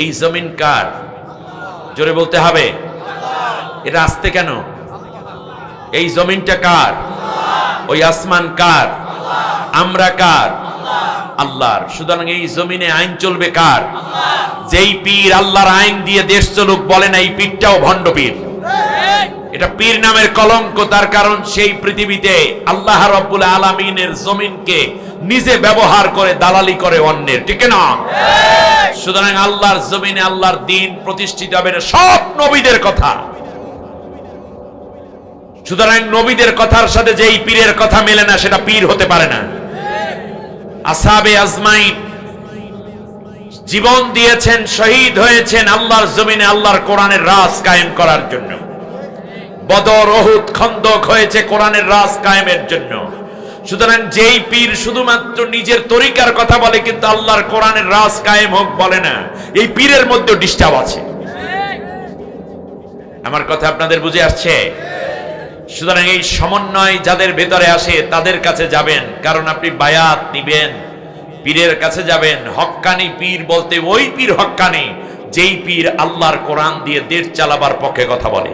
এই জমিন কার? জোরে বলতে হবে। এটা আসতে কেন? এই জমিনটা কার? ওই আসমান কার? আমরা কার? আল্লাহর। সুতরাং এই জমিনে আইন চলবে কার? যেই পীর আল্লাহর আইন দিয়ে দেশ চলুক বলে না, এই পীরটাও ভণ্ড পীর এটা পীর নামের কলঙ্ক, তার কারণ সেই পৃথিবীতে আল্লাহ রব্বুল আলমিনের জমিনকে নিজে ব্যবহার করে দালালি করে অন্যের ঠিক না সুতরাং আল্লাহর জমিনে আল্লাহর দিন প্রতিষ্ঠিত হবে সব নবীদের কথা। সুতরাং নবীদের কথার সাথে যেই পীরের কথা মেলে না সেটা পীর হতে পারে না। আসাবে আজমাইন জীবন দিয়েছেন শহীদ হয়েছেন আল্লাহর জমিনে আল্লাহর কোরআনের রাজ কায়েম করার জন্য। বদর অহুদ খন্দক হয়েছে কোরআনের রাজ কায়েমের জন্য। সুতরাং যেই পীর শুধুমাত্র নিজের তরিকার কথা বলে, কিন্তু আল্লাহর কোরআনের রাজ কায়েম হোক বলে না, এই পীরের মধ্যে ডিস্টার্ব আছে। আমার কথা আপনাদের বুঝে আসছে? সুতরাং এই সমন্বয় যাদের ভেতরে আসে, তাদের কাছে যাবেন। কারণ আপনি বায়াত নিবেন, পীরের কাছে যাবেন। হক্কানি পীর বলতে ওই পীর হক্কানি, যেই পীর আল্লাহর কোরআন দিয়ে দেশ চালাবার পক্ষে কথা বলে।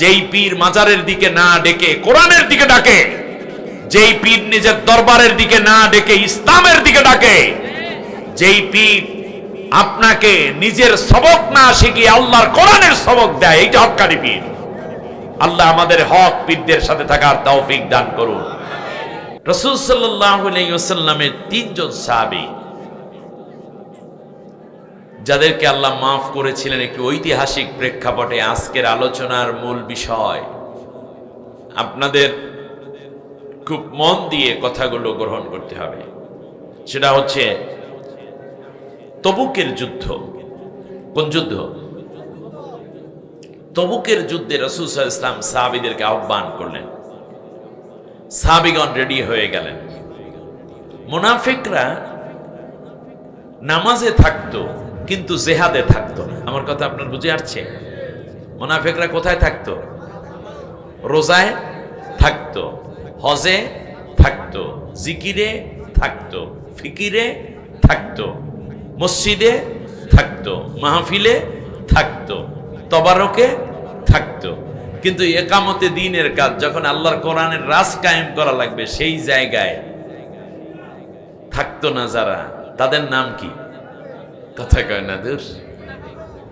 যেই পীর মাজারের দিকে না ডেকে, কোরআনের দিকে ডাকে। যেই পীর নিজের দরবারের দিকে না ডেকে ইসলামের দিকে ডাকে, যেই পীর আপনাকে নিজের সবক না শিখিয়ে আল্লাহর কোরআনের সবক দেয়, এইটা হক্কানি পীর। আল্লাহ আমাদের হক পীরদের সাথে থাকার তৌফিক দান করুন। রসুল সাল্লামের তিনজন সাহাবী, যাদেরকে আল্লাহ মাফ করেছিলেন একটি ঐতিহাসিক প্রেক্ষাপটে আজকের আলোচনার মূল বিষয়। আপনাদের খুব মন দিয়ে কথাগুলো গ্রহণ করতে হবে। সেটা হচ্ছে, তবুকের যুদ্ধ। কোন যুদ্ধ? তবুকের যুদ্ধে রসুল ইসলাম সাহাবিদেরকে আহ্বান করলেন। সাহাবিগণ রেডি হয়ে গেলেন। মুনাফিকরা নামাজে থাকতো, কিন্তু জেহাদে থাকতো না। আমার কথা আপনার বুঝে আসছে? মুনাফিকরা কোথায় থাকতো? রোজায় থাকতো। হজে থাকতো, জিকিরে থাকতো, ফিকিরে থাকতো, মসজিদে থাকতো, মাহফিলে থাকতো, তবারকে থাকতো। কিন্তু একামতে দিনের কাজ, যখন আল্লাহর কোরআনের রাজ কায়েম করা লাগবে, সেই জায়গায় থাকতো না যারা। তাদের নাম কি? কথা কয় না দূর।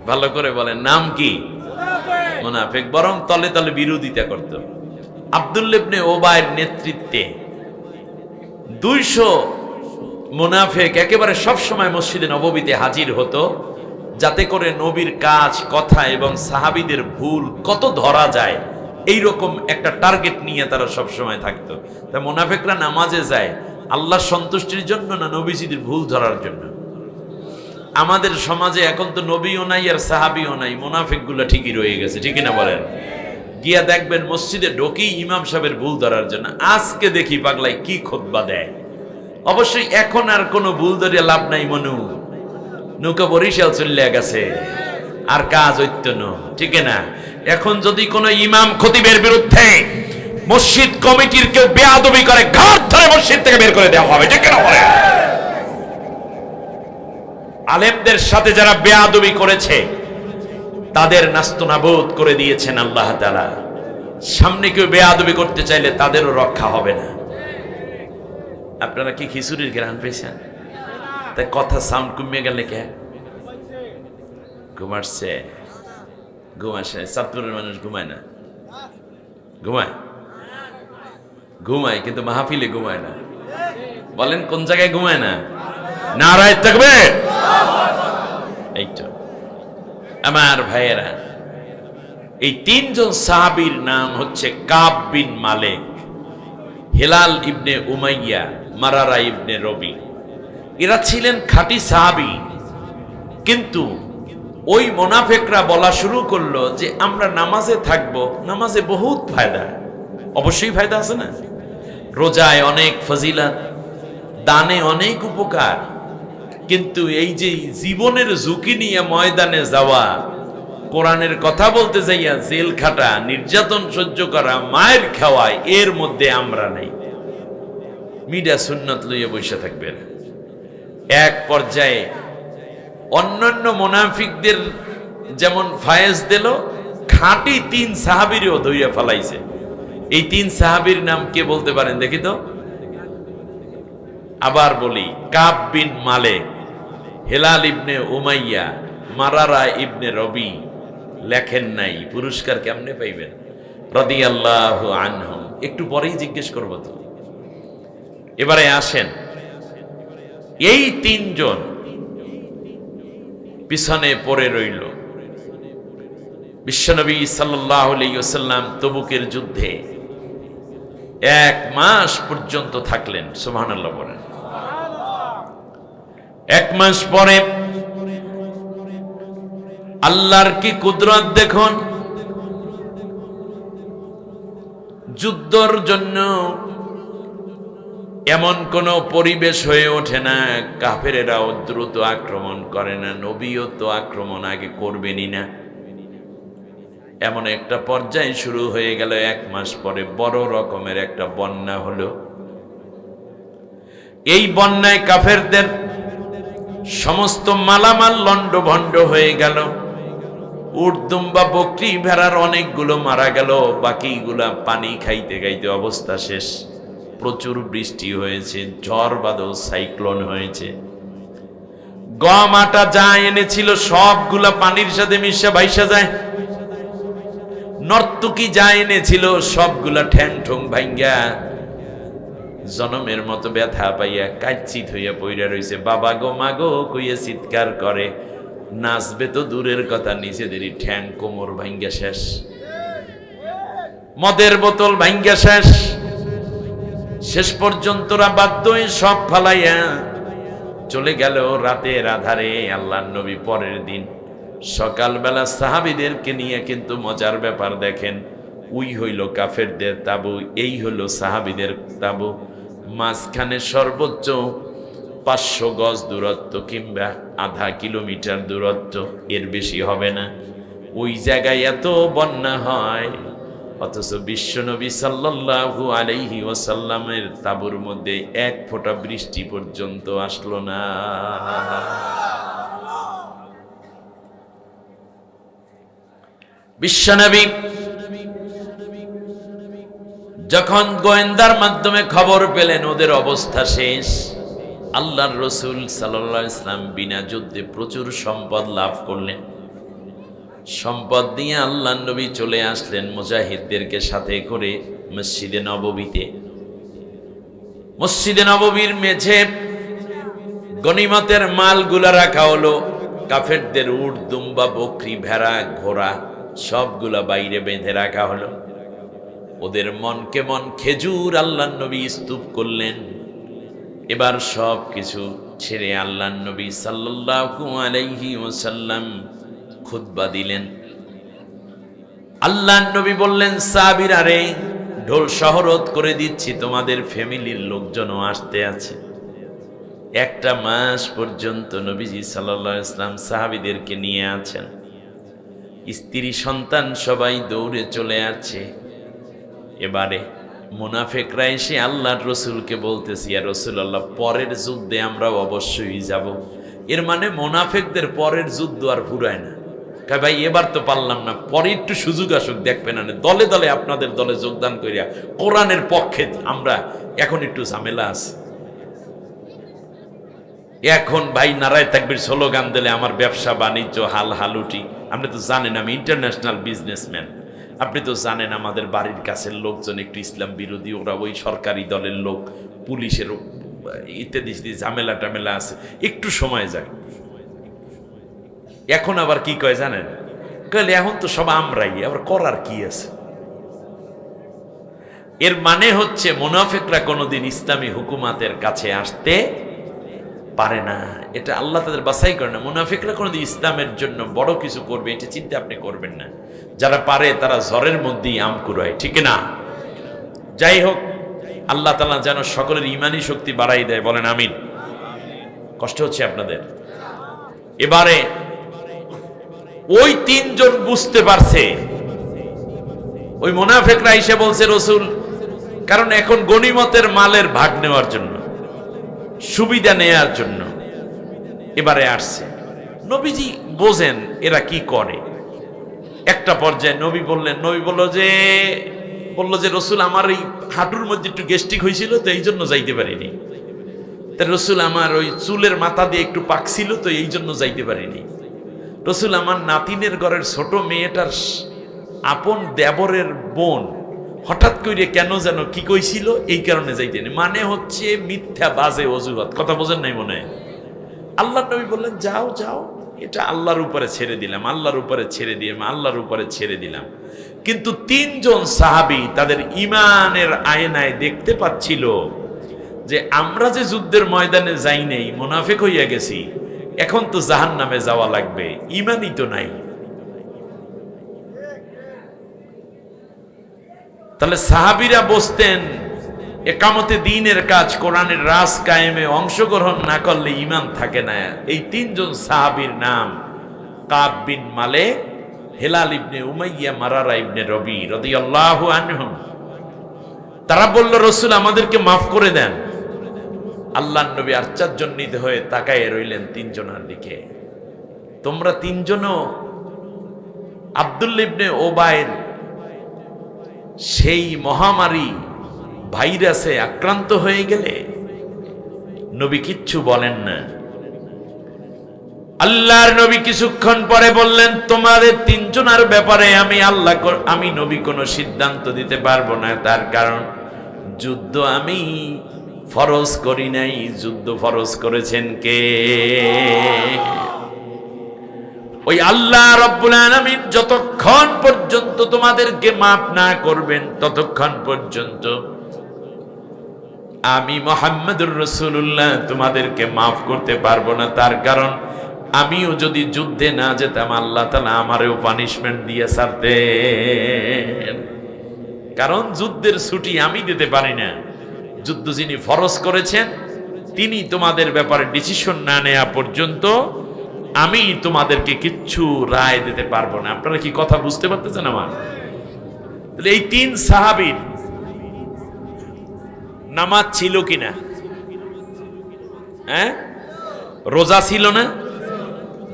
ভালো করে বলেন, নাম কি? মুনাফেক। বরং তলে তলে বিরোধিতা করত। আবদুল্লেবনে ওবায়ের নেতৃত্বে দুইশো মুনাফেক একেবারে সবসময় মসজিদে নববীতে হাজির হতো, যাতে করে নবীর কাজ, কথা এবং সাহাবিদের ভুল কত ধরা যায় এই রকম একটা টার্গেট নিয়ে তারা সব সময় থাকতো। তা মোনাফেকরা নামাজে যায় আল্লাহ সন্তুষ্টির জন্য না নবীজিদের ভুল ধরার জন্য? আমাদের সমাজে এখন তো নবীও নাই আর সাহাবিও নাই মোনাফেকগুলো ঠিকই রয়ে গেছে ঠিকই না বলেন? গিয়া দেখবেন মসজিদে ঢোকেই ইমাম সাহেবের ভুল ধরার জন্য। আজকে দেখি পাগলাই কি খোদবা দেয়। অবশ্যই এখন আর কোনো ভুল ধরিয়া লাভ নাই মনু। নৌকা বরিশাল চলে গেছে। আর কাজ ঐত্য ঠিক না? এখন যদি কোনো ইমাম খতিবের বিরুদ্ধে মসজিদ কমিটির কেউ বেয়াদবি করে, ঘাট ধরে মসজিদ থেকে বের করে দেওয়া হবে, ঠিক না আলেমদের সাথে যারা বেয়াদবি করেছে তাদের নাস্তনাবোধ করে দিয়েছেন আল্লাহ তাআলা। সামনে কেউ বেয়াদবি করতে চাইলে তাদেরও রক্ষা হবে না। আপনারা কি খিচুড়ির গ্রান পেয়েছেন? তাই কথা সাউন্ড কমিয়ে গেলে কে? ঘুমাচ্ছে ঘুমাচ্ছে চাঁদপুরের মানুষ ঘুমায় না। ঘুমায়? ঘুমায়, কিন্তু মাহফিলে ঘুমায় না। বলেন কোন জায়গায় ঘুমায় না? নারায় থাকবে এইটা। আমার ভাইয়েরা, এই তিনজন সাহাবীর নাম হচ্ছে কাব বিন মালেক, হেলাল ইবনে উমাইয়া, মারারা ইবনে রবি। এরা ছিলেন খাঁটি সাহাবি, কিন্তু ওই মোনাফেকরা বলা শুরু করল যে আমরা নামাজে থাকব, নামাজে বহুত ফায়দা। অবশ্যই ফায়দা আছে না? রোজায় অনেক ফজিলা দানে অনেক উপকার। কিন্তু এই যে জীবনের ঝুঁকি নিয়ে ময়দানে যাওয়া, কোরআনের কথা বলতে যাইয়া জেল খাটা, নির্যাতন সহ্য করা, মায়ের খাওয়ায় এর মধ্যে আমরা নেই। মিডিয়া সুন্নত লইয়া বসে থাকবেন। এক পর্যায়ে অন্যান্য মোনাফিকদের যেমন ফায়েজ দিল, খাঁটি তিন সাহাবিরও ধইয়া ফেলাইছে। এই তিন সাহাবীর নাম কে বলতে পারেন দেখি তো? আবার বলি, কাব বিন মালেক। হেলাল ইবনে উমাইয়া, মারারা ইবনে রবি লেখেন নাই, পুরস্কার কেমনে পাইবেন? রদি আল্লাহ আনহম। একটু পরেই জিজ্ঞেস করব তো। এবারে আসেন। এই তিনজন পিছনে পড়ে রইল। বিশ্বনবী সাল্লাম তবুকের যুদ্ধে এক মাস পর্যন্ত থাকলেন সুবহান বলেন। এক মাস পরে আল্লাহর কি কুদরত দেখুন? যুদ্ধর জন্য এমন কোন পরিবেশ হয়ে ওঠে না, কাফেরেরাও দ্রুত আক্রমণ করে না, নবীও তো আক্রমণ আগে করবেনই না। এমন একটা পর্যায়ে শুরু হয়ে গেল এক মাস পরে, বড় রকমের একটা বন্যা হলো। এই বন্যায় কাফেরদের সমস্ত মালামাল লন্ড ভণ্ড হয়ে গেল। উর্দুম বা বকরি ভেড়ার অনেকগুলো মারা গেল, বাকিগুলা পানি খাইতে খাইতে অবস্থা শেষ। প্রচুর বৃষ্টি হয়েছে, ঝড় বাদল, সাইক্লোন হয়েছে। গম, আটা যা এনেছিল, সবগুলা পানির সাথে মিশা ভাইসা যায়। নর্তকি যা এনেছিল, সবগুলা ঠ্যাং ঠোং ভাঙ্গা। জনমের মতো ব্যথা পাইয়া কাচ্চিত হইয়া পইরা রইছে। বাবা গো, মা গো, কইয়া চিৎকার করে। নাচবে তো দূরের কথা নিজেদেরই ঠ্যাং কোমর ভাঙ্গা শেষ। মদের বোতল ভাঙ্গা শেষ। শেষ পর্যন্তরা বাধ্য হয়ে সব ফালাইয়া চলে গেল রাতের আধারে আল্লাহ নবী পরের দিন। সকালবেলা সাহাবিদেরকে নিয়ে কিন্তু মজার ব্যাপার দেখেন। উই হইল কাফেরদের তাবু, এই হইল সাহাবিদের তাবু। মাঝখানে সর্বোচ্চ পাঁচশো গজ দূরত্ব কিংবা আধা কিলোমিটার দূরত্ব, এর বেশি হবে না। ওই জায়গায় এত বন্যা হয়, অথচ বিশ্বনবী সাল্লাল্লাহু আলাইহি ওয়াসাল্লামের তাবুর মধ্যে এক ফোঁটা বৃষ্টি পর্যন্ত আসলো না। বিশ্বনবী যখন গোয়েন্দার মাধ্যমে খবর পেলেন, ওদের অবস্থা শেষ। আল্লাহর রসুল সাল্লাহ ইসলাম বিনা যুদ্ধে প্রচুর সম্পদ লাভ করলেন। সম্পদ দিয়ে আল্লাহ নবী চলে আসলেন মুজাহিদদেরকে সাথে করে মসজিদে নববীতে। মসজিদে নববীর মেঝে গনিমতের মালগুলা রাখা হলো, কাফেরদের উট, দুম্বা, বকরি, ভেড়া, ঘোড়া, সবগুলা বাইরে বেঁধে রাখা হলো। ওদের মন কেমন খেজুর আল্লাহ নবী স্তূপ করলেন। এবার সব কিছু ছেড়ে আল্লাহ নবী সাল্লাল্লাহু আলাইহি ওয়াসাল্লাম খুতবা দিলেন। আল্লাহ নবী বললেন, সাবির আরে ঢোল শহরত করে দিচ্ছি, তোমাদের ফ্যামিলির লোকজনও আসতে আছে। একটা মাস পর্যন্ত নবীজি সাল্লাহ ইসলাম সাহাবিদেরকে নিয়ে আছেন। স্ত্রী সন্তান সবাই দৌড়ে চলে আছে এবারে মুনাফেকরা এসে আল্লাহর রসুলকে বলতেছি আর রসুল আল্লাহ পরের যুদ্ধে আমরা অবশ্যই যাব। এর মানে মোনাফেকদের পরের যুদ্ধ আর ফুরায় না। কয়, ভাই, এবার তো পারলাম না, পরে একটু সুযোগ আসুক, দেখবেন না দলে দলে আপনাদের দলে যোগদান করিয়া কোরআনের পক্ষে আমরা এখন একটু ঝামেলা আছে। এখন ভাই নারায় থাকবির স্লোগান দিলে আমার ব্যবসা, বাণিজ্য, হাল হালুটি, আপনি তো জানেন আমি ইন্টারন্যাশনাল বিজনেসম্যান। আপনি তো জানেন আমাদের বাড়ির কাছের লোকজন একটু ইসলাম বিরোধী, ওরা ওই সরকারি দলের লোক, পুলিশের ইত্যাদি ঝামেলা টামেলা আছে। একটু সময় যায় এখন আবার কি কয় জানেন? কইলে এখন তো সব আমরাই, আবার করার কি আছে? এর মানে হচ্ছে মুনাফেকরা কোনোদিন ইসলামী হুকুমাতের কাছে আসতে পারে না। এটা আল্লাহ তাদের বাছাই করে না। মুনাফিকরা কোনোদিন ইসলামের জন্য বড় কিছু করবে, এটা চিন্তা আপনি করবেন না। যারা পারে, তারা জ্বরের মধ্যেই আম কুড়ায়, ঠিক না? যাই হোক, আল্লাহ তালা যেন সকলের ইমানি শক্তি বাড়াই দেয়, বলেন আমিন। কষ্ট হচ্ছে আপনাদের। এবারে, ওই তিনজন বুঝতে পারছে। ওই মোনাফেকরা এসে বলছে, রসুল, কারণ এখন গনিমতের মালের ভাগ নেওয়ার জন্য। সুবিধা নেয়ার জন্য। এবারে আসছে। নবীজি বোঝেন এরা কি করে। একটা পর্যায়ে নবী বললেন, নবী বলল যে বলল যে, রসুল আমার এই হাঁটুর মধ্যে একটু গেস্টিক হয়েছিল, তো এই জন্য যাইতে পারিনি। তা রসুল আমার ওই চুলের মাথা দিয়ে একটু পাকছিল তো এই জন্য যাইতে পারিনি। রসুল আমার নাতিনের ঘরের ছোট মেয়েটার আপন দেবরের বোন হঠাৎ করে কেন যেন কি কইছিল? এই কারণে যাইতে নি মানে হচ্ছে মিথ্যা বাজে অজুহাত। কথা বোঝেন নাই মনে আল্লাহ নবী বললেন, যাও যাও। এটা আল্লাহর উপরে ছেড়ে দিলাম, আল্লাহর উপরে ছেড়ে দিয়ে, আল্লাহর উপরে ছেড়ে দিলাম। কিন্তু তিনজন সাহাবি তাদের ইমানের আয়নায় দেখতে পাচ্ছিল যে আমরা যে যুদ্ধের ময়দানে যাই নেই, মুনাফেক হইয়া গেছি, এখন তো জাহান নামে যাওয়া লাগবে। ইমানই তো নাই। তাহলে সাহাবিরা বসতেন, একামতে দিনের কাজ, কোরআনের রাস কায়েমে অংশগ্রহণ না করলে ইমান থাকে না। এই তিনজন সাহাবীর নাম কাব বিন মালে, হেলাল ইবনে উমাইয়া, মারারা ইবনে রবি রদিয়াল্লাহু আনহুম। তারা বলল, রসুল, আমাদেরকে মাফ করে দেন। আল্লাহ নবী আশ্চর্যজনিত হয়ে তাকায় রইলেন তিনজনের দিকে। তোমরা তিনজনও আব্দুল ইবনে ওবায়ের সেই মহামারী ভাইরাসে আক্রান্ত হয়ে গেলে নবী কিচ্ছু বলেন না। আল্লাহর নবী কিছুক্ষণ পরে বললেন, তোমাদের তিনজনের ব্যাপারে আমি আল্লাহ আমি নবী কোনো সিদ্ধান্ত দিতে পারব না। তার কারণ, যুদ্ধ আমি ফরজ করি নাই। যুদ্ধ ফরজ করেছেন কে? ওই আল্লাহ রব্বুল আলামিন যতক্ষণ পর্যন্ত তোমাদেরকে মাফ না করবেন, ততক্ষণ পর্যন্ত আমি মোহাম্মদুর রসুল্লাহ তোমাদেরকে মাফ করতে পারব না। তার কারণ আমিও যদি যুদ্ধে না যেতাম, আল্লাহ তালা আমারও পানিশমেন্ট দিয়ে সারতেন কারণ যুদ্ধের ছুটি আমি দিতে পারি না। যুদ্ধ যিনি ফরজ করেছেন, তিনি তোমাদের ব্যাপারে ডিসিশন না নেওয়া পর্যন্ত আমি তোমাদেরকে কিচ্ছু রায় দিতে পারব না। আপনারা কি কথা বুঝতে পারতেছেন আমার? তাহলে এই তিন সাহাবীর নামাজ ছিল কিনা? হ্যাঁ? রোজা ছিল না?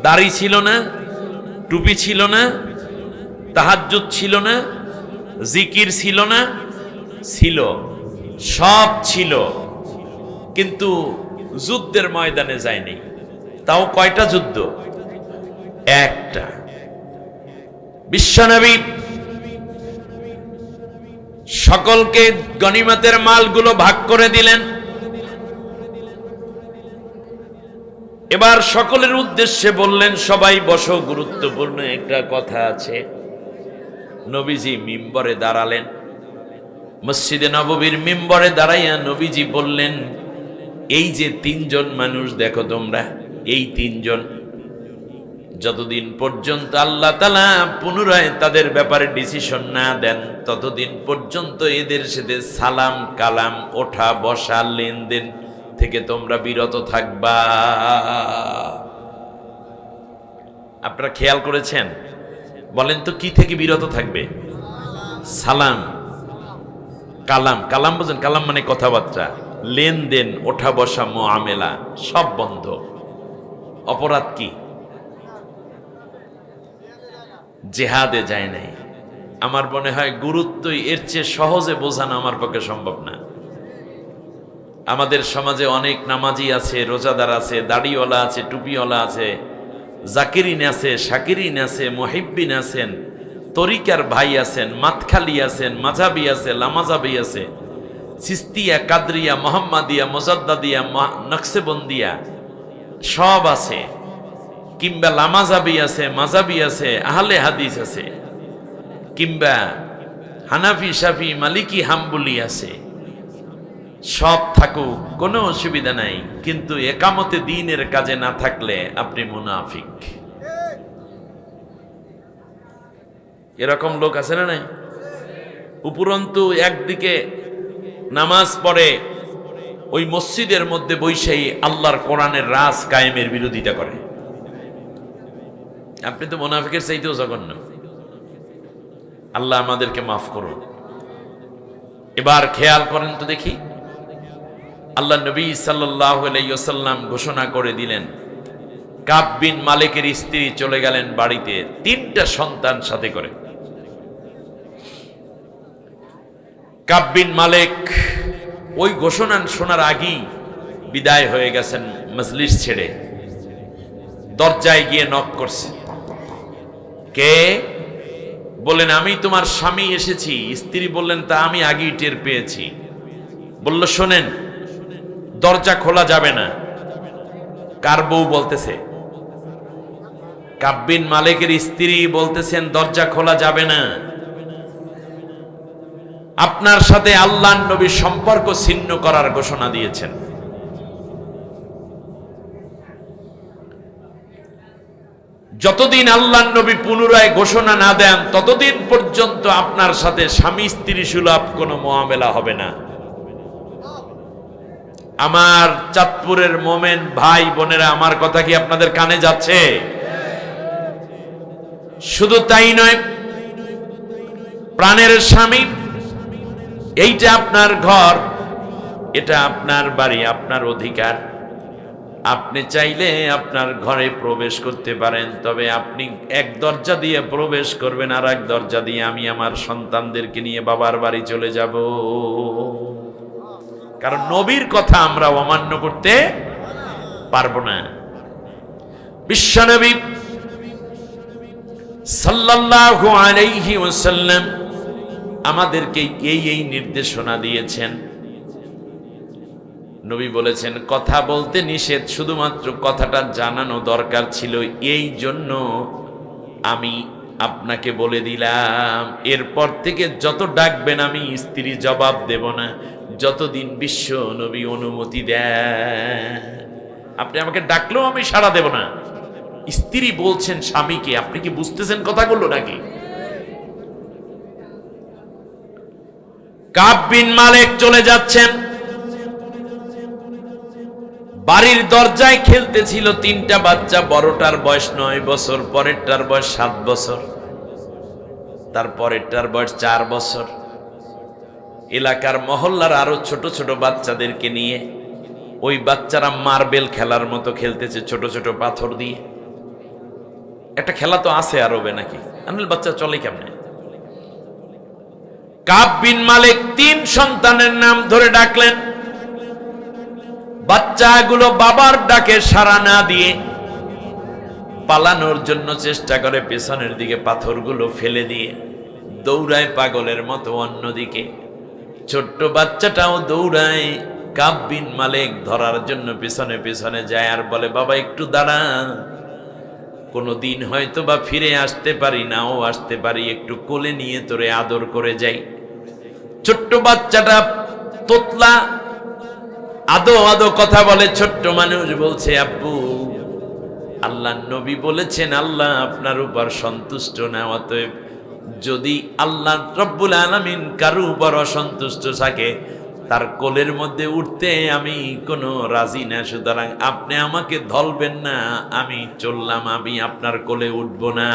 দাড়ি ছিল না? টুপি ছিল না? তাহাজ্জুদ ছিল না? জিকির ছিল না? ছিল। সব ছিল। কিন্তু যুদ্ধের ময়দানে যায়নি। তাও কয়টা যুদ্ধ? একটা। বিশ্বনবী সকলকে গনিমতের মালগুলো ভাগ করে দিলেন। এবার সকলের উদ্দেশ্যে বললেন, সবাই বসো, গুরুত্বপূর্ণ একটা কথা আছে। নবীজি মিম্বরে দাঁড়ালেন। মসজিদে নববীর মিম্বরে দাঁড়াইয়া নবীজি বললেন, এই যে তিনজন মানুষ, দেখো তোমরা এই তিনজন। যতদিন পর্যন্ত আল্লাহ তালা পুনরায় তাদের ব্যাপারে ডিসিশন না দেন, ততদিন পর্যন্ত এদের সাথে সালাম, কালাম, ওঠা, বসা, লেনদেন থেকে তোমরা বিরত থাকবা। আপনারা খেয়াল করেছেন? বলেন তো, কি থেকে বিরত থাকবে? সালাম, কালাম কালাম বোঝেন কালাম মানে কথাবার্তা, লেনদেন, ওঠা, বসা মোয়ামেলা সব বন্ধ। অপরাধ কি? জেহাদে যায় নাই। আমার মনে হয় গুরুত্বই এর চেয়ে সহজে বোঝানো আমার পক্ষে সম্ভব না। আমাদের সমাজে অনেক নামাজি আছে, রোজাদার আছে, দাড়িওয়ালা আছে, টুপিওয়ালা আছে, জাকিরিন আছে, শাকিরিন আছে, মহিব্বিন আছেন, তরিকার ভাই আছেন, মাতখালি আছেন, মাঝাবি আছে লামাজাবি আছে, সিস্তিয়া, কাদরিয়া, মোহাম্মদিয়া, মোজাদ্দাদিয়া নকশেবন্দিয়া। সব আছে। কিংবা লামাজাবি আছে, মাজাবি আছে, আহলে হাদিস আছে। কিংবা হানাফি সাফি মালিকি, হাম্বুলি আছে। সব থাকুক, কোনো অসুবিধা নাই। কিন্তু একামতে দিনের কাজে না থাকলে আপনি মুনাফিক। এরকম লোক আছে না নাই? উপরন্তু একদিকে নামাজ পড়ে ওই মসজিদের মধ্যে বৈশাই আল্লাহর কোরআনের রাজ কায়েমের বিরোধিতা করে। আপনি তো মোনাফিকের চাইতেও জঘন্য। আল্লাহ আমাদেরকে মাফ করুন। এবার খেয়াল করেন তো দেখি। আল্লাহ নবী আলাইসাল্লাম ঘোষণা করে দিলেন, কাব বিন মালিকের স্ত্রী চলে গেলেন বাড়িতে তিনটা সন্তান সাথে করে। কাব বিন মালিক ওই ঘোষণা শোনার আগেই বিদায় হয়ে গেছেন মজলিস ছেড়ে। দরজায় গিয়ে নক করছে। কে? বললেন, আমি তোমার স্বামী এসেছি। স্ত্রী বললেন, তা আমি আগেই টের পেয়েছি। বলল, শোনেন, দরজা খোলা যাবে না। কার বউ বলতেছে? কাব্বিন মালিকের স্ত্রী বলতেছেন, দরজা খোলা যাবে না। আপনার সাথে আল্লাহ নবীর সম্পর্ক ছিন্ন করার ঘোষণা দিয়েছেন। যতদিন আল্লাহ নবী পুনরায় ঘোষণা না দেন, ততদিন পর্যন্ত আপনার সাথে স্বামী স্ত্রী সুলভ কোনো মোয়ামেলা হবে না। আমার চাঁদপুরের মোমেন ভাই বোনেরা, আমার কথা কি আপনাদের কানে যাচ্ছে? শুধু তাই নয়, প্রাণের স্বামী এইটা আপনার ঘর, এটা আপনার বাড়ি, আপনার অধিকার। আপনি চাইলে আপনার ঘরে প্রবেশ করতে পারেন, তবে আপনি এক দরজা দিয়ে প্রবেশ করবেন আর এক দরজা দিয়ে আমি আমার সন্তানদেরকে নিয়ে বাবার বাড়ি চলে যাব। কারণ নবীর কথা আমরা অমান্য করতে পারব না। বিশ্বনবী সাল্লাল্লাহু আলাইহি ওয়াসাল্লাম আমাদেরকে এই এই নির্দেশনা দিয়েছেন। নবী বলেছেন, কথা বলতে নিষেধ, শুধুমাত্র কথাটা জানানো দরকার ছিল। এই জন্য আমি আপনাকে বলে দিলাম, এরপর থেকে যত ডাকবেন আমি স্ত্রী জবাব দেব না। যতদিন বিশ্ব নবী অনুমতি দেন। আপনি আমাকে ডাকলেও আমি সাড়া দেব না। স্ত্রী বলছেন স্বামীকে, আপনি কি বুঝতেছেন কথাগুলো নাকি? কাব বিন মালিক চলে যাচ্ছেন। বাড়ির দরজায় খেলতেছিল তিনটা বাচ্চা, বড়টার বয়স নয় বছর, পরেরটার বয়স সাত বছর, তার পরেরটার বয়স চার বছর। এলাকার মহল্লার আরও ছোট ছোট বাচ্চাদেরকে নিয়ে ওই বাচ্চারা মার্বেল খেলার মতো খেলতেছে ছোট ছোট পাথর দিয়ে। একটা খেলা তো আছে আরবে নাকি? আনল বাচ্চা চলে কেমনে? কাব বিন মালিক তিন সন্তানের নাম ধরে ডাকলেন। বাচ্চাগুলো বাবার ডাকে সাড়া না দিয়ে পালানোর জন্য চেষ্টা করে পেছনের দিকে পাথরগুলো ফেলে দিয়ে দৌড়ায় পাগলের মতো অন্যদিকে। ছোট্ট বাচ্চাটাও দৌড়ায় কাব্বিন মালিক ধরার জন্য পেছনে পেছনে যায় আর বলে, বাবা, একটু দাঁড়া কোনো দিন হয়তো বা ফিরে আসতে পারি নাও আসতে পারি, একটু কোলে নিয়ে তোরে আদর করে যাই। ছোট্ট বাচ্চাটা তোতলা, আদো আদো কথা বলে, ছোট্ট মানুষ বলছে, আব্বু, আল্লাহ নবী বলেছেন, আল্লাহ আপনার উপর সন্তুষ্ট না, অতএব যদি আল্লাহ রব্বুল আলমিন কারও উপর অসন্তুষ্ট থাকে, তার কোলের মধ্যে উঠতে আমি কোনো রাজি না। সুতরাং আপনি আমাকে ধলবেন না, আমি চললাম, আমি আপনার কোলে উঠব না।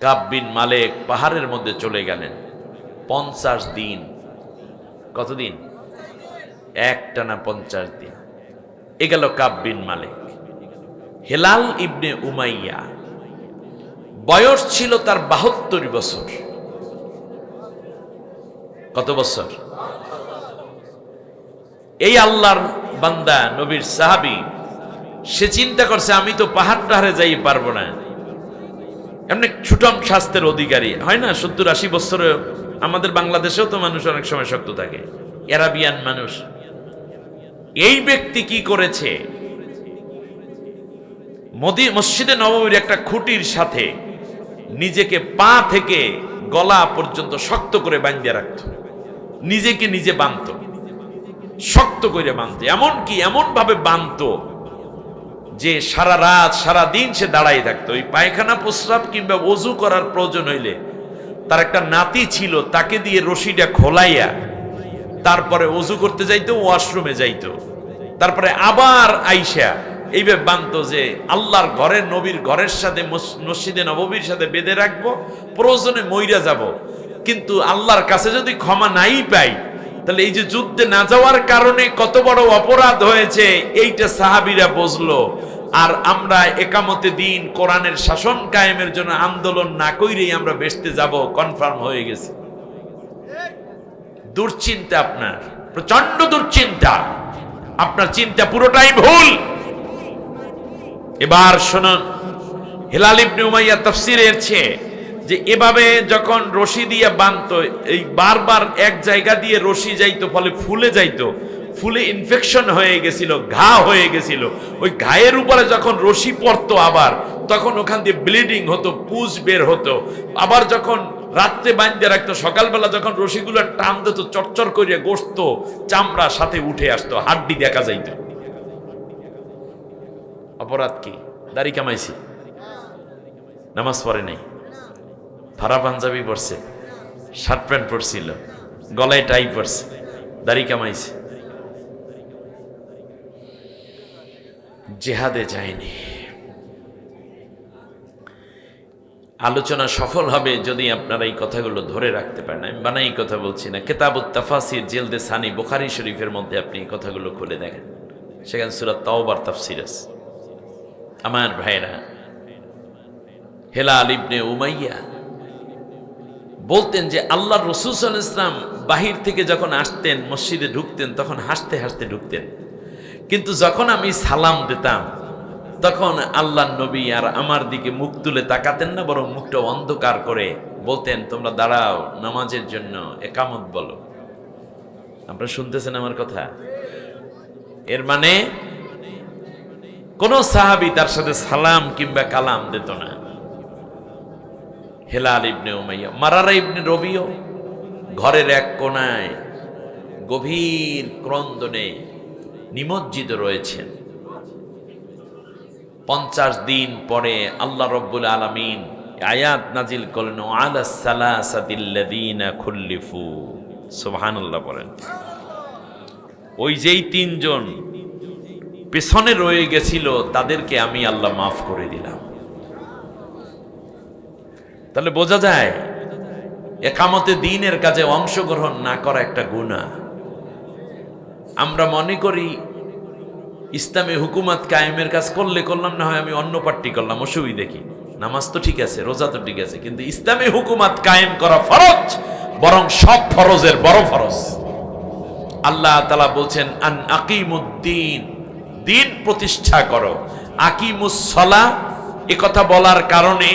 কাব্বিন মালেক পাহাড়ের মধ্যে চলে গেলেন। পঞ্চাশ দিন। কতদিন? একটা না পঞ্চাশ দিন। এ গেল কাব্বিন মালেক। হেলাল ইবনে উমাইয়া। বয়স ছিল তার বাহাত্তর বছর। কত বছর? এই আল্লাহর বান্দা, নবীর সাহাবি, সে চিন্তা করছে, আমি তো পাহাড় টাহারে যাই পারব না। এমনি ছুটম স্বাস্থ্যের অধিকারী। হয় না? সত্তর আশি বছরে আমাদের বাংলাদেশেও তো মানুষ অনেক সময় শক্ত থাকে। এরাবিয়ান মানুষ। এই ব্যক্তি কি করেছে? মোদি, মসজিদে নবমীর একটা খুঁটির সাথে নিজেকে পা থেকে গলা পর্যন্ত শক্ত করে বাঁধিয়ে রাখত। নিজেকে নিজে বাঁধত। শক্ত করে বাঁধত। এমন কি এমন ভাবে বাঁধত যে সারা রাত, সারা দিন সে দাঁড়াই থাকতো। ওই পায়খানা, প্রস্রাব কিংবা অজু করার প্রয়োজন হইলে তার একটা নাতি ছিল, তাকে দিয়ে রশিটা খোলাইয়া তারপরে অজু করতে যাইতো, ওয়াশরুমে যাইতো। তারপরে আবার আইসা এইভাবে বানতো যে আল্লাহর ঘরের, নবীর ঘরের সাথে মস- মসজিদে নববীর সাথে বেঁধে রাখব, প্রয়োজনে মইরা যাব। কিন্তু আল্লাহর কাছে যদি ক্ষমা নাই পাই তাহলে এই যে যুদ্ধে না যাওয়ার কারণে কত বড় অপরাধ হয়েছে, এইটা সাহাবিরা বুঝলো। আর আমরা একামতে দিন কোরআনের শাসন কায়েমের জন্য আন্দোলন না কইরেই আমরা বেসতে যাব, কনফার্ম হয়ে গেছে। দুশ্চিন্তা আপনার প্রচণ্ড দুশ্চিন্তা। আপনার চিন্তা পুরোটাই ভুল। এবার শুনুন, হেলাল ইবনে উমাইয়া তাফসিরে এরছে যে এভাবে যখন রশি দিয়ে বানতো এই বারবার এক জায়গা দিয়ে রশি যাইতো, ফলে ফুলে যাইতো, ফুলে ইনফেকশন হয়ে গেছিল, ঘা হয়ে গেছিল। ওই ঘায়ের উপরে যখন রশি পড়তো আবার, তখন ওখান দিয়ে ব্লিডিং হতো, পুজ বের হতো। আবার যখন রাত্রে বাঁধতে রাখতো, সকালবেলা যখন রশিগুলো টান দিত চরচর করিয়া গোস্ত, চামড়া সাথে উঠে আসতো, হাড্ডি দেখা যাইত। অপরাধ কি? দাড়ি কামাইছি? নামাজ পড়ে নাই? ফারা পাঞ্জাবি পরছে শার্ট প্যান্ট পরছিল, গলায় টাই পরছে, দাড়ি কামাইছে। জেহাদে যায়নি। আলোচনা সফল হবে যদি আপনারা এই কথাগুলো ধরে রাখতে পারেন। আমি বানাই কথা বলছি না। কেতাবুত তাফাসির জেলদে সানি বোখারি শরীফের মধ্যে আপনি এই কথাগুলো খুলে দেখেন। সেখানে সুরাত তাওবার তাফসির আছে। আমার ভাইরা, হেলাল ইবনে উমাইয়া বলতেন যে আল্লাহ রসুল ইসলাম বাহির থেকে যখন আসতেন, মসজিদে ঢুকতেন, তখন হাসতে হাসতে ঢুকতেন। কিন্তু যখন আমি সালাম দিতাম, তখন আল্লাহ নবী আর আমার দিকে মুখ তুলে তাকাতেন না, বরং মুখটা অন্ধকার করে বলতেন, তোমরা দাঁড়াও, নামাজের জন্য একামত বলো। আপনারা শুনতেছেন আমার কথা? এর মানে কোন সাহাবি তার সাথে সালাম কিংবা কালাম দিত না। হেলাল ইবনে উমাইয়া, মারারা ইবনে রবিও, ঘরের এক কোনায় গভীর ক্রন্দনে নিমজ্জিত রয়েছেন। পঞ্চাশ দিন পরে আল্লাহ রব্বুল আলমিন আয়াত নাজিল করলেন, আলা খুল্লিফু। সুবহানাল্লাহ বলেন, ওই যেই তিনজন পেছনে রয়ে গেছিল, তাদেরকে আমি আল্লাহ মাফ করে দিলাম। তাহলে বোঝা যায়, একামতে দিনের কাজে অংশগ্রহণ না করা একটা গুণা আমরা মনে করি, ইসলামে হুকুমাত কায়েমের কাজ করলে করলাম, না হয় আমি অন্য পার্টি করলাম, অসুবিধে কি? নামাজ তো ঠিক আছে, রোজা তো ঠিক আছে, কিন্তু ইসলামী হুকুমাত কায়েম করা ফরজ, বরং সব ফরজের বড় ফরজ। আল্লাহ তালা বলছেন, আন আকিমুদ্দিন, দিন প্রতিষ্ঠা করো। আকিমুসলা কথা বলার কারণে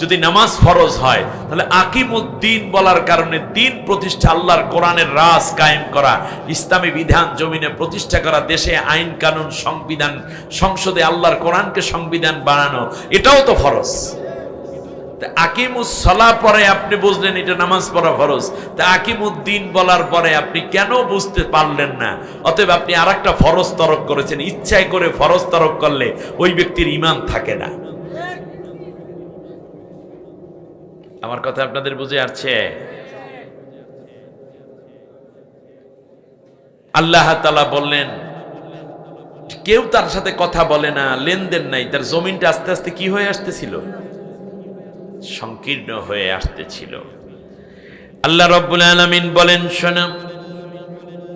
যদি নামাজ ফরজ হয়, তাহলে আকিমুদ্দিন বলার কারণে দিন প্রতিষ্ঠা আল্লাহর কোরআনের রাজ কায়েম করা, ইসলামী বিধান জমিনে প্রতিষ্ঠা করা, দেশে আইন কানুন সংবিধান, সংসদে আল্লাহর কোরআনকে সংবিধান বানানো, এটাও তো ফরজ। আকিমুসলা পরে আপনি বুঝলেন এটা নামাজ পড়া ফরজ। তা আকিমুদ্দিন বলার পরে আপনি কেন বুঝতে পারলেন না? অতএব আপনি আর একটা ফরজ তরক করেছেন। ইচ্ছায় করে ফরজ তরক করলে ওই ব্যক্তির ইমান থাকে না। আমার কথা আপনাদের বুঝে আসছে? আল্লাহ তালা বললেন, কেউ তার সাথে কথা বলে না, লেনদেন নাই, তার জমিনটা আস্তে আস্তে কি হয়ে আসতেছিল? সংকীর্ণ হয়ে আসতেছিল। আল্লাহ রব্বুল আলমিন বলেন, শোনো,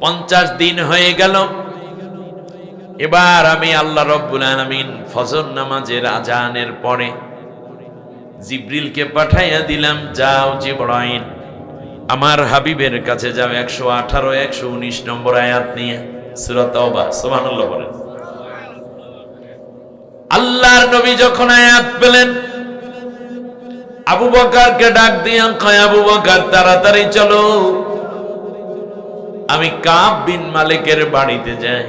পঞ্চাশ দিন হয়ে গেল। এবার আমি আল্লাহ রব্বুল আলমিন ফজর নামাজের আজানের পরে জিব্রিলকে পাঠাইয়া দিলাম, যাও জিবরাইন আমার হাবিবের কাছে যাও, একশো আঠারো, একশো উনিশ নম্বর আয়াত নিয়ে সুরত সোমানুল্লাহ বলেন। আল্লাহর নবী যখন আয়াত পেলেন, আবু বকারকে ডাক দিয়া কয়, আবু বকার, তাড়াতাড়ি চলো। আমি কাব বিন মালিকের বাড়িতে যাই।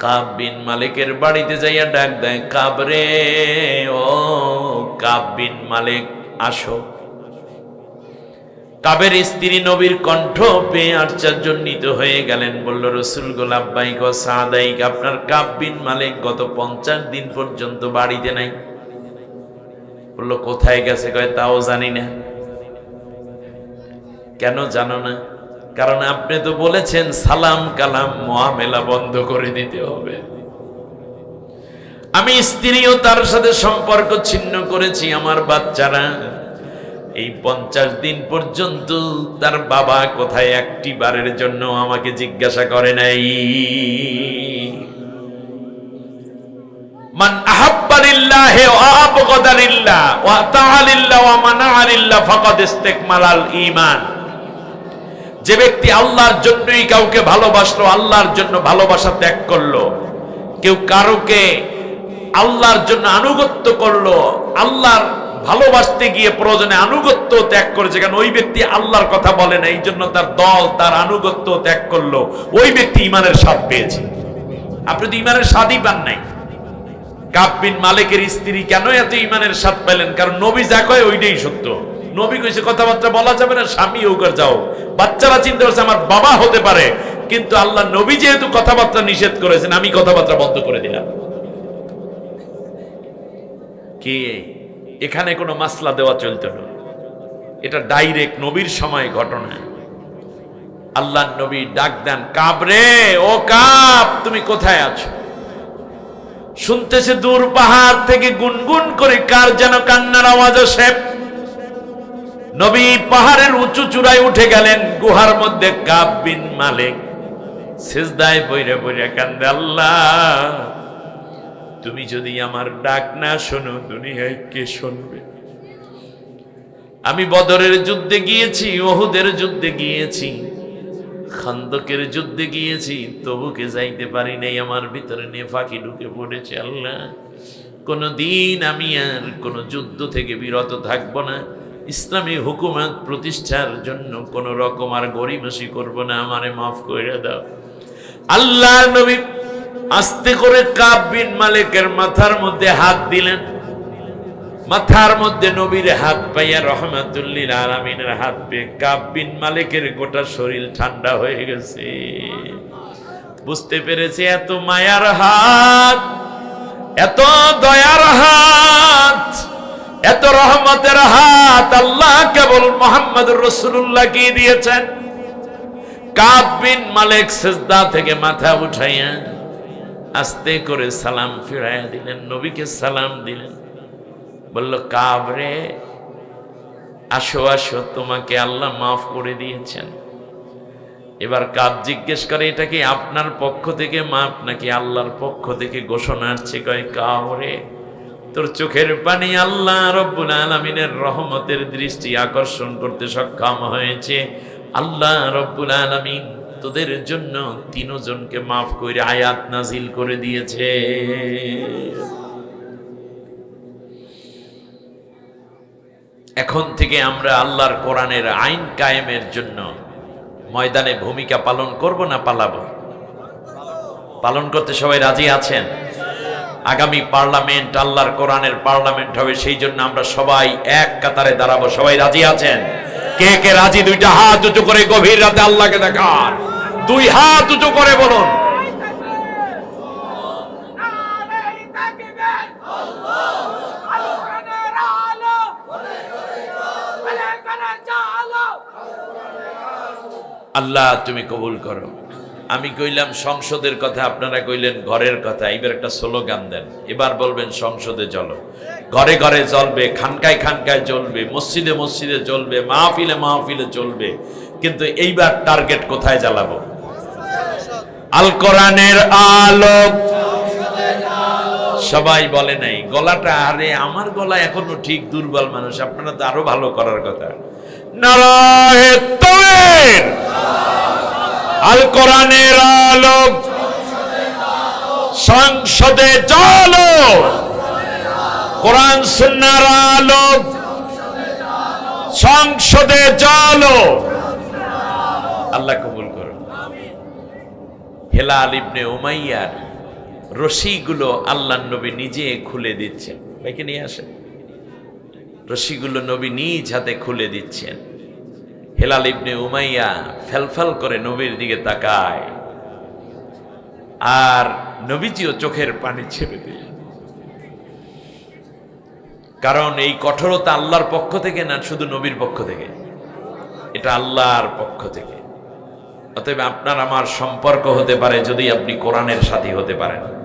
কাব বিন মালিকের বাড়িতে যাইয়া ডাক দেয়, কাব রে, ও কাব বিন মালিক, আসো। কাবের স্ত্রী নবীর কণ্ঠ পেয়ে আশ্চর্যজনিত হয়ে গেলেন, বলল, রসুল গোলাব্বাইক ও সাদাইক আপনার কাব বিন মালিক গত পঞ্চাশ দিন পর্যন্ত বাড়িতে নাই। বলল, কোথায় গেছে? কয়, তাও জানি না। কেন জানো না? কারণ আপনি তো বলেছেন, সালাম, কালাম মহামেলা বন্ধ করে দিতে হবে। আমি স্ত্রীও তার সাথে সম্পর্ক ছিন্ন করেছি, আমার বাচ্চারা। এই পঞ্চাশ দিন পর্যন্ত তার বাবা কোথায় একটি বারের জন্য আমাকে জিজ্ঞাসা করে নাই। মান আহাব্বা লিল্লাহি ওয়া আবগাদা লিল্লাহ, ওয়া আতাআ লিল্লাহ ওয়া মানাআ লিল্লাহ, ফাকাদ ইস্তিকমালাল ঈমান। যে ব্যক্তি আল্লাহর জন্যই কাউকে ভালোবাসলো, আল্লাহর জন্য ভালোবাসা ত্যাগ করল, কেউ কারোকে আল্লাহর জন্য আনুগত্য করল, আল্লাহর ভালোবাসতে গিয়ে প্রয়োজনে আনুগত্য ত্যাগ করেছে, কারণ ওই ব্যক্তি আল্লাহর কথা বলে না এই জন্য তার দল, তার আনুগত্য ত্যাগ করল, ওই ব্যক্তি ইমানের স্বাদ পেয়েছে। আপনি তো ইমানের স্বাদই পান নাই। কাব বিন মালিকের স্ত্রী কেন এত ইমানের স্বাদ পেলেন? কারণ নবী যা কয় ওইটাই সত্য। নবী কইছে, কথাবার্তা বলা যাবে না, স্বামী হোক আর যাও। বাচ্চারা চিন্তা করছে আমার বাবা হতে পারে, কিন্তু আল্লাহ নবী যেহেতু কথাবার্তা নিষেধ করেছেন, আমি কথাবার্তা বন্ধ করে দিলাম। কে? এখানে কোনো মাসলা দেওয়া চলতো না। এটা ডাইরেক্ট নবীর সময় ঘটনা। আল্লাহ নবী ডাক দেন, কাবরে, ও কাব, তুমি কোথায় আছো? শুনতেছে দূর পাহাড় থেকে গুনগুন করে কার যেন কান্নার আওয়াজ আসে। নবী পাহাড়ের উঁচু চূড়ায় উঠে গেলেন, গুহার মধ্যে কাব বিন মালিক সেজদায় বইরে বইরে কান্দে, আল্লাহ, তুমি যদি আমার ডাক না শোনো, দুনিয়ায় কে শুনবে? আমি বদরের যুদ্ধে গিয়েছি, ওহুদের যুদ্ধে গিয়েছি, খান্দকের যুদ্ধে গিয়েছি তবুকে যাইতে পারি নাই, আমার ভিতরে নেফাকি ঢুকে পড়েছে, আল্লাহ। কোনো দিন আমি আর কোনো যুদ্ধ থেকে বিরত থাকব না। ইসলামী হুকুমত প্রতিষ্ঠার জন্য কোন রকম আর গরিমসি করব না, আমারে মাফ করে দাও। আল্লাহ নবী আস্তে করে কাব বিন মালিকের মাথার মধ্যে হাত দিলেন। মাথার মধ্যে নবীর হাত পাইয়া রহমাতুল্লিল আলামিনের হাত পেয়ে কাব বিন মালিকের গোটা শরীর ঠান্ডা হয়ে গেছে। বুঝতে পেরেছে এত মায়ার হাত, এত দয়ার হাত। এত রহমতের হাত আল্লাহ কেবল মোহাম্মদ রসুল্লাহকে দিয়েছেন? কাব বিন মালিক সেজদা থেকে মাথা উঠাইয়া আস্তে করে সালাম ফিরাইয়া দিলেন, নবীকে সালাম দিলেন। বলল কাবরে আসো আসো, তোমাকে আল্লাহ মাফ করে দিয়েছেন। এবার কাব জিজ্ঞেস করে, এটা কি আপনার পক্ষ থেকে? মাপ নাকি আল্লাহর পক্ষ থেকে ঘোষণা আসছে? কয় কাবরে তোর চোখের পানি আল্লাহ রব্বুল আলমিনের রহমতের দৃষ্টি আকর্ষণ করতে সক্ষম হয়েছে। আল্লাহ রব্বুল আলমিন তোদের জন্য তিনজনকে মাফ করে আয়াত নাজিল করে দিয়েছে। এখন থেকে আমরা আল্লাহর কোরআনের আইন কায়েমের জন্য ময়দানে ভূমিকা পালন করব না পালাবো? পালন করতে সবাই রাজি আছেন? আগামী পার্লামেন্ট, আল্লাহর কোরআনের পার্লামেন্ট হবে, সেই জন্য আমরা সবাই এক কাতারে দাঁড়াবো। সবাই রাজি আছেন? কে কে রাজি? দুইটা হাত উঁচু করে গভীর রাতে আল্লাহকে দেখান। দুই হাত উঁচু করে বলুন। আল্লাহ, তুমি কবুল করো। আমি কইলাম, সংসদের কথা আপনারা কইলেন, ঘরের কথা। এবার একটা স্লোগান দেন। এবার বলবেন, সংসদে চলো ঘরে ঘরে চলবে খানকায় খানকায় চলবে মসজিদে মসজিদে চলবে মাহফিলে মাহফিলে চলবে কিন্তু এইবার টার্গেট কোথায় জ্বালাবো? আল কোরআনের আলোক। সবাই বলে নাই, গলাটা আরে আমার গলা এখনও ঠিক দুর্বল মানুষ, আপনারা তো আরও ভালো করার কথা। নারায়ে আল কোরআনের আলোক। সংসদে চলো কোরআন সুন্নাহর আলোক। সংসদে চলো আল্লাহ কবুল করুন। হেলাল ইবনে উমাইয়ার রশিগুলো আল্লাহ নবী নিজে খুলে দিচ্ছেন। নিয়ে আসেন। রশিগুলো নবী নিজ হাতে খুলে দিচ্ছেন। হেলাল ইবনে উমাইয়া ফেলফেল করে নবীর দিকে তাকায়। আর নবীজিও চোখের পানি ছেড়ে দিলেন। কারণ এই কঠোরতা আল্লাহর পক্ষ থেকে না, শুধু নবীর পক্ষ থেকে। এটা আল্লাহর পক্ষ থেকে। অতএব আপনার আমার সম্পর্ক হতে পারে যদি আপনি কোরআনের সাথী হতে পারেন।